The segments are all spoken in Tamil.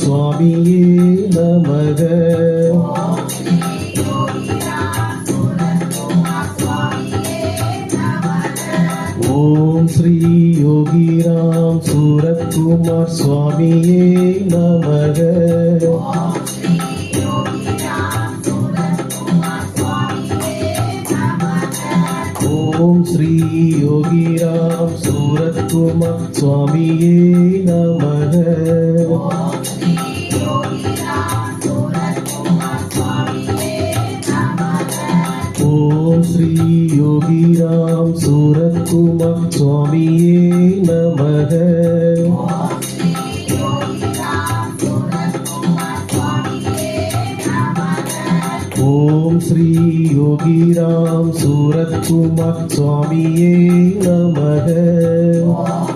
சூரத்குமார் ஓம் ஸ்ரீ யோகிராம் சூரத்குமார் சுவாமியே நமக ஓம் ஸ்ரீ யோகிராம் சூரத்குமார் சுவாமியே நமக ஓம்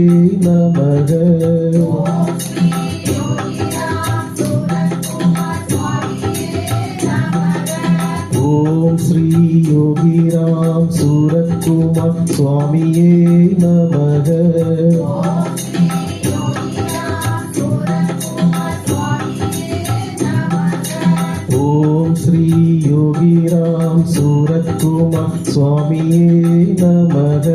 சூரத்குமார் சுவாமியே நமக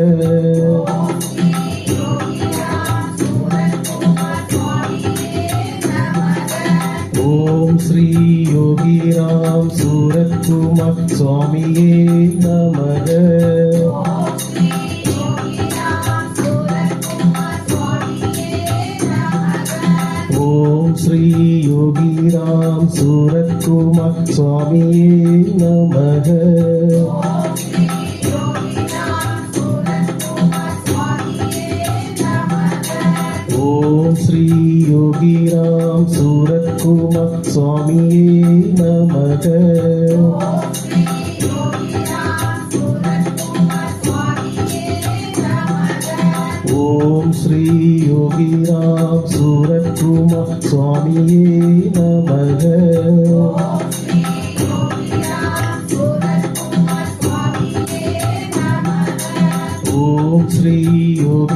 யோகிராம் சூரத்குமார் சுவாமியே நமக. ஓம் ஸ்ரீ யோகிராம் சூரத்குமார் சுவாமியே நமக. ஓம் ஸ்ரீ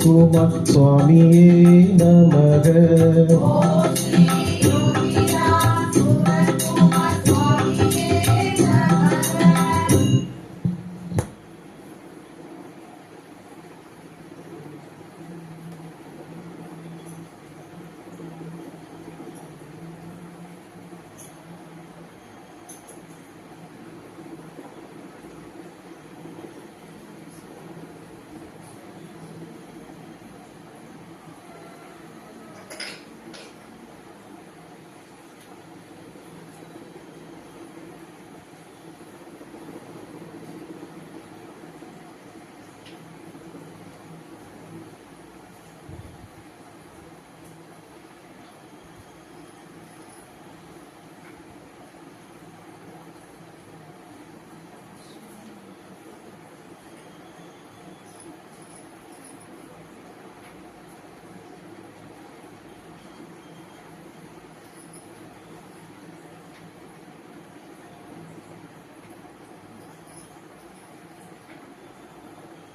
சூரத்குமார் சுவாமியே நமக.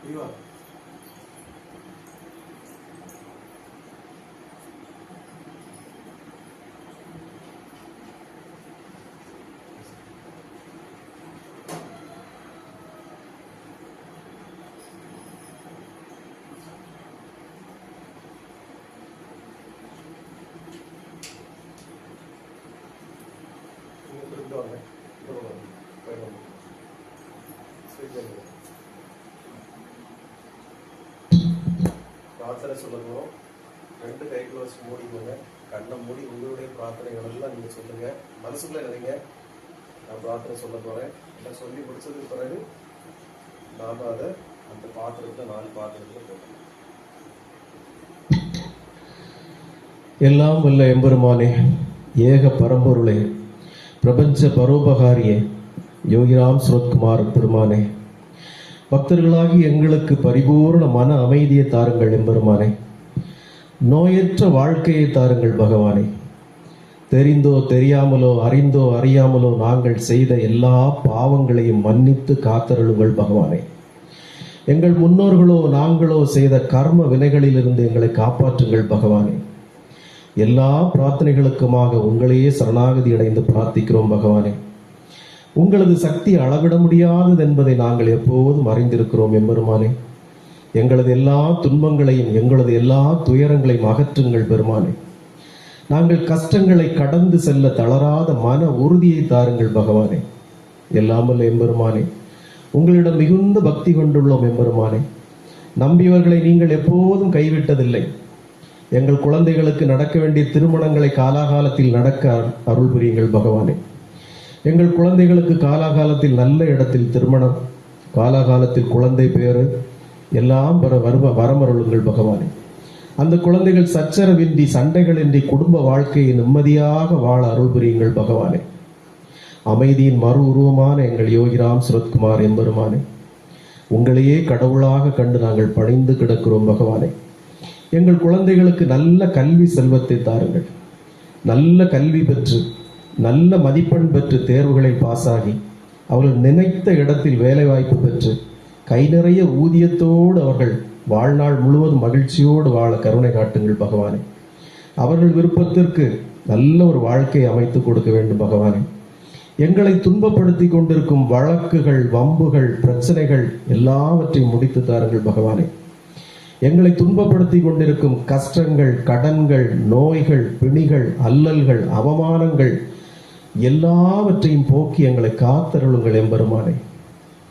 You are. பிரார்த்தனை சொல்லணும் ரெண்டு கை க்ளோஸ் மூடிக்கோங்க. கண்ணை மூடி உங்களுடைய பிரார்த்தனைகள் எல்லாம் நீங்க சொல்லுங்க. மனசுக்குள்ள நினைங்க. நான் பிரார்த்தனை சொல்ல போறேன். நான் சொல்லி முடிச்சதுக்கு பிறகு நாம அதை அந்த பாத்திரத்தை நாலு பாத்திரத்துல போட்டோம் எல்லாம் வல்ல எம்பெருமானே ஏக பரம்பொருளே பிரபஞ்ச பரோபகாரியே யோகிராம் சுரத்குமார் பெருமானே. பக்தர்களாகி எங்களுக்கு பரிபூர்ண மன அமைதியை தாருங்கள் எம்பெருமானே. நோயற்ற வாழ்க்கையை தாருங்கள் பகவானே. தெரிந்தோ தெரியாமலோ அறிந்தோ அறியாமலோ நாங்கள் செய்த எல்லா பாவங்களையும் மன்னித்து காத்தருளுங்கள் பகவானே. எங்கள் முன்னோர்களோ நாங்களோ செய்த கர்ம வினைகளிலிருந்து எங்களை காப்பாற்றுங்கள் பகவானே. எல்லா பிரார்த்தனைகளுக்குமாக உங்களையே சரணாகதி அடைந்து பிரார்த்திக்கிறோம் பகவானே. உங்களது சக்தி அளவிட முடியாதது என்பதை நாங்கள் எப்போதும் அறிந்திருக்கிறோம் எம்பெருமானே எங்களது எல்லா துன்பங்களையும் எங்களது எல்லா துயரங்களையும் அகற்றுங்கள் பெருமானே. நாங்கள் கஷ்டங்களை கடந்து செல்ல தளராத மன உறுதியை தாருங்கள் பகவானே. எல்லாமல்ல எம்பெருமானே உங்களிடம் மிகுந்த பக்தி கொண்டுள்ளோம் எம்பெருமானே நம்பியவர்களை நீங்கள் எப்போதும் கைவிட்டதில்லை. எங்கள் குழந்தைகளுக்கு நடக்க வேண்டிய திருமணங்களை காலாகாலத்தில் நடக்க அருள் புரியுங்கள் பகவானே. எங்கள் குழந்தைகளுக்கு காலாகாலத்தில் நல்ல இடத்தில் திருமணம் காலாகாலத்தில் குழந்தை பேரு எல்லாம் வர வருவ வரமருளுங்கள் பகவானே. அந்த குழந்தைகள் சச்சரவின்றி சண்டைகளின்றி குடும்ப வாழ்க்கையை நிம்மதியாக வாழ அருள் புரியுங்கள் பகவானே. அமைதியின் மறு உருவமான எங்கள் யோகிராம் சுரத்குமார் எம்பெருமானே உங்களையே கடவுளாக கண்டு நாங்கள் பணிந்து கிடக்கிறோம் பகவானே. எங்கள் குழந்தைகளுக்கு நல்ல கல்வி செல்வத்தை தாருங்கள். நல்ல கல்வி பெற்று நல்ல மதிப்பெண் பெற்று தேர்வுகளில் பாசாகி அவர்கள் நினைத்த இடத்தில் வேலை வாய்ப்பு பெற்று கை நிறைய ஊதியத்தோடு அவர்கள் வாழ்நாள் முழுவதும் மகிழ்ச்சியோடு வாழ கருணை காட்டுங்கள் பகவானே. அவர்கள் விருப்பத்திற்கு நல்ல ஒரு வாழ்க்கையை அமைத்து கொடுக்க வேண்டும் பகவானே. எங்களை துன்பப்படுத்தி கொண்டிருக்கும் வழக்குகள் வம்புகள் பிரச்சனைகள் எல்லாவற்றையும் முடித்து தாருங்கள் பகவானே. எங்களை துன்பப்படுத்தி கொண்டிருக்கும் கஷ்டங்கள் கடன்கள் நோய்கள் பிணிகள் அல்லல்கள் அவமானங்கள் எல்லாவற்றையும் போக்கி எங்களை காத்தருளுங்கள் எம்பெருமானே.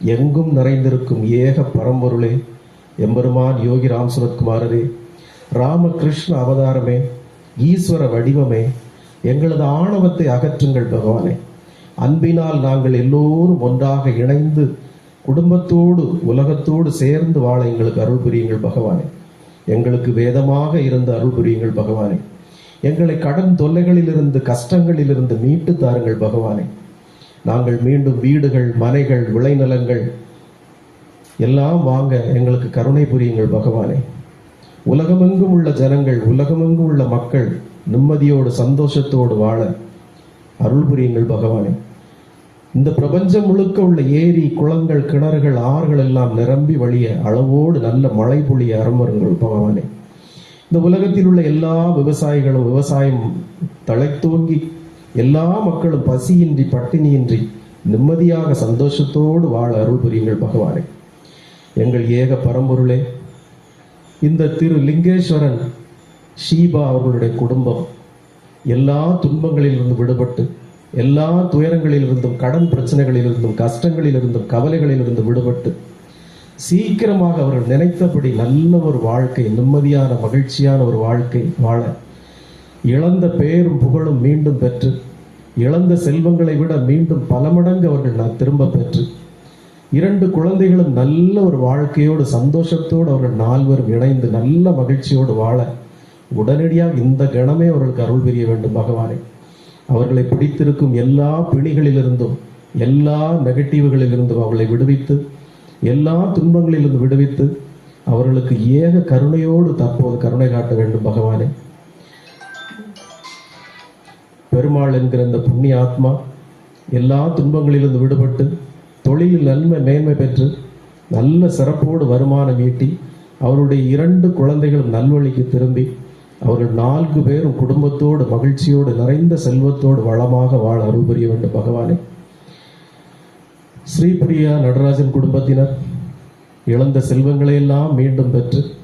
எங்கும் நிறைந்திருக்கும் ஏக பரம்பொருளே எம்பெருமான் யோகி ராம் சுரத்குமாரரே ராமகிருஷ்ண அவதாரமே ஈஸ்வர வடிவமே எங்களது ஆணவத்தை அகற்றுங்கள் பகவானே. அன்பினால் நாங்கள் எல்லோரும் ஒன்றாக இணைந்து குடும்பத்தோடு உலகத்தோடு சேர்ந்து வாழ எங்களுக்கு அருள் புரியுங்கள் பகவானே. எங்களுக்கு வேதமாக இருந்த அருள் புரியுங்கள் பகவானே. எங்களை கடன் தொல்லைகளிலிருந்து கஷ்டங்களிலிருந்து மீட்டு தாருங்கள் பகவானே. நாங்கள் மீண்டும் வீடுகள் மனைகள் விளைநிலங்கள் எல்லாம் வாங்க எங்களுக்கு கருணை புரியுங்கள் பகவானே. உலகமெங்கும் உள்ள ஜனங்கள் உலகமெங்கும் உள்ள மக்கள் நிம்மதியோடு சந்தோஷத்தோடு வாழ அருள் புரியுங்கள் பகவானே. இந்த பிரபஞ்சம் முழுக்க உள்ள ஏரி குளங்கள் கிணறுகள் ஆறுகள் எல்லாம் நிரம்பி வழிய அளவோடு நல்ல மழை பொழிய அருமருங்கள் பகவானே. இந்த உலகத்தில் உள்ள எல்லா விவசாயிகளும் விவசாயம் தழைத்தோங்கி எல்லா மக்களும் பசியின்றி பட்டினியின்றி நிம்மதியாக சந்தோஷத்தோடு வாழ அருள் புரியுங்கள் பகவானே. எங்கள் ஏக பரம்பொருளே இந்த திரு லிங்கேஸ்வரன் ஷீபா அவர்களுடைய குடும்பம் எல்லா துன்பங்களிலிருந்து விடுபட்டு எல்லா துயரங்களிலிருந்தும் கடன் பிரச்சனைகளிலிருந்தும் கஷ்டங்களிலிருந்தும் கவலைகளிலிருந்து விடுபட்டு சீக்கிரமாக அவர்கள் நினைத்தபடி நல்ல ஒரு வாழ்க்கை நிம்மதியான மகிழ்ச்சியான ஒரு வாழ்க்கை வாழ. இழந்த பேரும் புகழும் மீண்டும் பெற்று இழந்த செல்வங்களை விட மீண்டும் பல மடங்கு அவர்கள் நான் திரும்ப பெற்று இரண்டு குழந்தைகளும் நல்ல ஒரு வாழ்க்கையோடு சந்தோஷத்தோடு அவர்கள் நால்வரும் இணைந்து நல்ல மகிழ்ச்சியோடு வாழ உடனடியாக இந்த கணமே அவர்களுக்கு அருள் புரிய வேண்டும் பகவானே. அவர்களை பிடித்திருக்கும் எல்லா பிணிகளிலிருந்தும் எல்லா நெகட்டிவ்களிலிருந்தும் அவர்களை விடுவித்து எல்லா துன்பங்களிலிருந்து விடுவித்து அவர்களுக்கு ஏக கருணையோடு தற்போது கருணை காட்ட வேண்டும் பகவானே. பெருமாள் என்கிற இந்த புண்ணிய ஆத்மா எல்லா துன்பங்களிலிருந்து விடுபட்டு தொழிலில் நன்மை மேன்மை பெற்று நல்ல சிறப்போடு வருமானம் ஈட்டி அவருடைய இரண்டு குழந்தைகளும் நல்வழிக்கு திரும்பி அவர்கள் நான்கு பேரும் குடும்பத்தோடு மகிழ்ச்சியோடு நிறைந்த செல்வத்தோடு வளமாக வாழ அருள் புரிய வேண்டும் பகவானே. ஸ்ரீபிரியா நடராஜன் குடும்பத்தினர் இழந்த செல்வங்களை எல்லாம் மீண்டும் பெற்று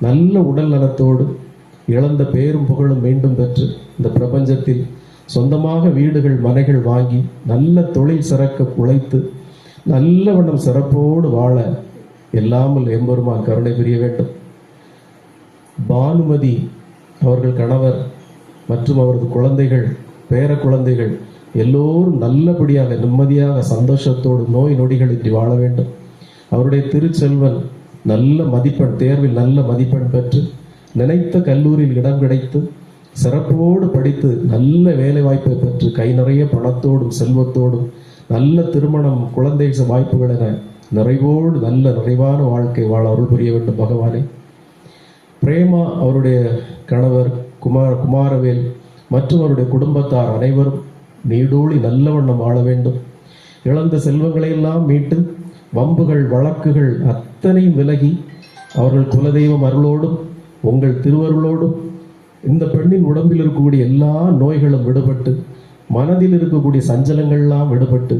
நல்ல உடல் நலத்தோடு இழந்த பேரும் புகழும் மீண்டும் பெற்று இந்த பிரபஞ்சத்தில் சொந்தமாக வீடுகள் மனைகள் வாங்கி நல்ல தொழில் சிறக்க உழைத்து நல்ல வண்ணம் சிறப்போடு வாழ எல்லாமல் எம்பெருமான் கருணை புரிய வேண்டும். பானுமதி அவர்கள் கணவர் மற்றும் அவரது குழந்தைகள் பேர குழந்தைகள் எல்லோரும் நல்லபடியாக நிம்மதியாக சந்தோஷத்தோடு நோய் நொடிகளின்றி வாழ வேண்டும். அவருடைய திருச்செல்வன் நல்ல மதிப்பெண் தேர்வில் நல்ல மதிப்பெண் பெற்று நினைத்த கல்லூரியில் இடம் கிடைத்து சிறப்போடு படித்து நல்ல வேலை வாய்ப்பை பெற்று கை நிறைய பணத்தோடும் செல்வத்தோடும் நல்ல திருமணம் குழந்தை வாய்ப்புகள் என நிறைவோடு நல்ல நிறைவான வாழ்க்கை வாழ அருள் புரிய வேண்டும் பகவானே. பிரேமா அவருடைய கணவர் குமார் குமாரவேல் மற்றும் அவருடைய குடும்பத்தார் அனைவரும் நீடூழி நல்ல வண்ணம் வாழ வேண்டும். இழந்த செல்வங்களை எல்லாம் மீட்டு வம்புகள் வழக்குகள் அத்தனையும் விலகி அவர்கள் குலதெய்வம் அருளோடும் உங்கள் திருவருளோடும் இந்த பெண்ணின் உடம்பில் இருக்கக்கூடிய எல்லா நோய்களும் விடுபட்டு மனதில் இருக்கக்கூடிய சஞ்சலங்கள்லாம் விடுபட்டு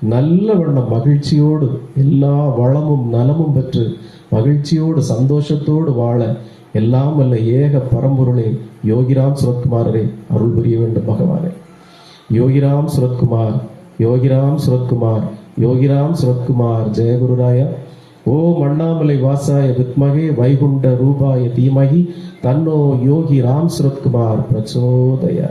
நல்ல வண்ணம் மகிழ்ச்சியோடு எல்லா வளமும் நலமும் பெற்று மகிழ்ச்சியோடு சந்தோஷத்தோடு வாழ எல்லாம் வல்ல ஏக பரம்பொருளே யோகிராம் சுரத்குமாரரே. அருள் புரிய வேண்டும் பகவானே. யோகிராம் சுரத்குமார் யோகிராம் சுரத்குமார் யோகிராம் சுரத்குமார் ஜெயகுருராய. ஓம் அண்ணாமலை வாசாய வித்மகே வைகுண்ட ரூபாய தீமகி தன்னோ யோகி ராம் சுரத்குமார் பிரச்சோதயா.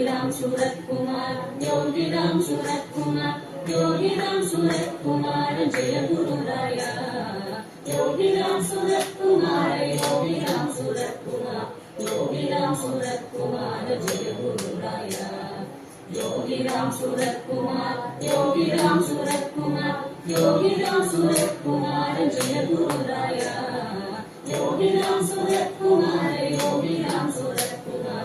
യോഗിരാം സുരത്കുമാർ യോഗിരാം സുരത്കുമാർ യോഗിരാം സുരത്കുമാരൻ ജയഗുരുരായ. യോഗിരാം സുരത്കുമാര യോഗിരാം സുരത്കുമാർ യോഗിരാം സുരത്കുമാര ജയഗുരുരായ. യോഗിരാം സുരത്കുമാർ യോഗിരാം സുരത്കുമാർ യോഗിരാം സുരത്കുമാരൻ ജയ ഗുരുരായ യോഗിരാം സുരത്കുമാര യോഗിരാം സുരത്കുമാർ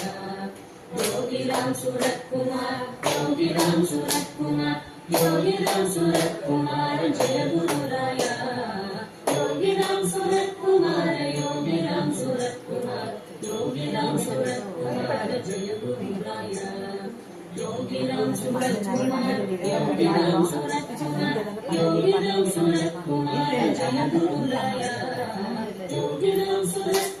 ஜோதிராம் சுரத்குமார் ஜோதிராம் சுரத்குமார் ஜோதிராம் சுரத்குமார் ஜெயகுருராயா. யோகிராம் சுரத்குமார் யோகிராம் சுரத்குமார் யோகிராம் சுரத்குமார் ஜெயகுருராயா. யோகிராம் சுரத்குமார் யோகிராம் சுரத்குமார் யோகிராம் சுரத்குமார் ஜெயகுருராயா. யோகிராம் சுரத்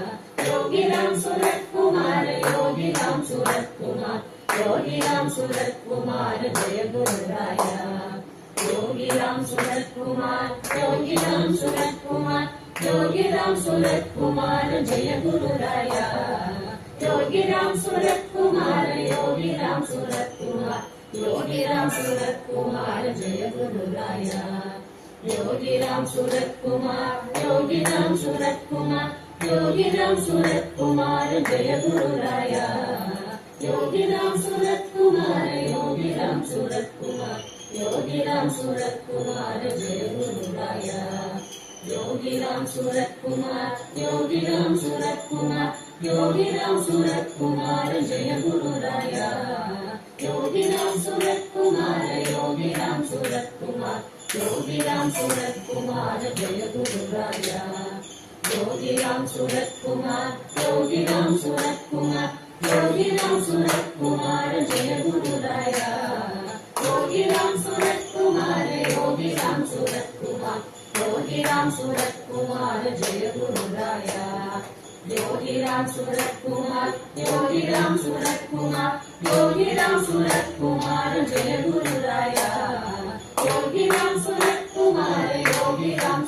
गुरुराया योगी राम सूरत कुमार योगी राम सूरत कुमार योगी राम सूरत कुमार जय गुरुराया योगी राम सूरत कुमार योगी राम सूरत कुमार योगी राम सूरत कुमार जय गुरुराया योगी राम सूरत कुमार योगी राम सूरत कुमार യോഗിനാം സുരത് കുമാര ജയ ഗുരുരായ യോഗിനാം സുരത് കുമാര യോഗിനാം സുരത് കുമാർ യോഗിനാം സുരത് കുമാര ജയ ഗുരുരായ யோகிராம் சுரத்குமார் யோகிராம் சுரத்குமார் யோகிராம் சுரத்குமார் ஜெய குருராயா யோகிராம் சுரத்குமார் யோகிராம் சுரத்குமார் யோகிராம் சுரத்குமார் ஜெய குருராயா योगी राम सूरत कुमार योगी राम सूरत कुमार योगी राम सूरत कुमार जय गुरुराया योगी राम सूरत कुमार योगी राम सूरत कुमार योगी राम सूरत कुमार जय गुरुराया योगी राम सूरत कुमार योगी राम सूरत कुमार योगी राम सूरत कुमार जय गुरुराया योगी राम सूरत कुमार योगी राम सूरत कुमार योगी राम सूरत कुमार जय गुरुराया योगी राम सूरत कुमार योगी राम सूरत कुमार योगी राम सूरत कुमार जय गुरुराया योगी राम सूरत कुमार योगी राम सूरत कुमार योगी राम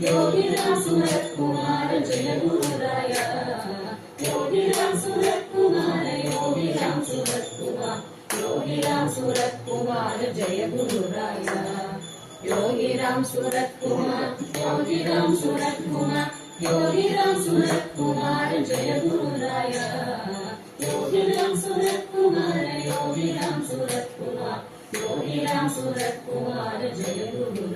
யோகிராசுரகுமார ஜெயகுருராய யோகிராசுரகுமார யோகிராசுரகுமார் யோகிராசுரகுமார ஜெயகுருராய யோகிராம் சுரத்குமார் யோகிராம் சுரத்குமார் யோகிராம் சுரத்குமார் ஜெயகுருராய யோகிராம் சுரத்குமார யோகிராம் சுரத்குமார் யோகிராம் சுரத்குமார் ஜெயகுருராய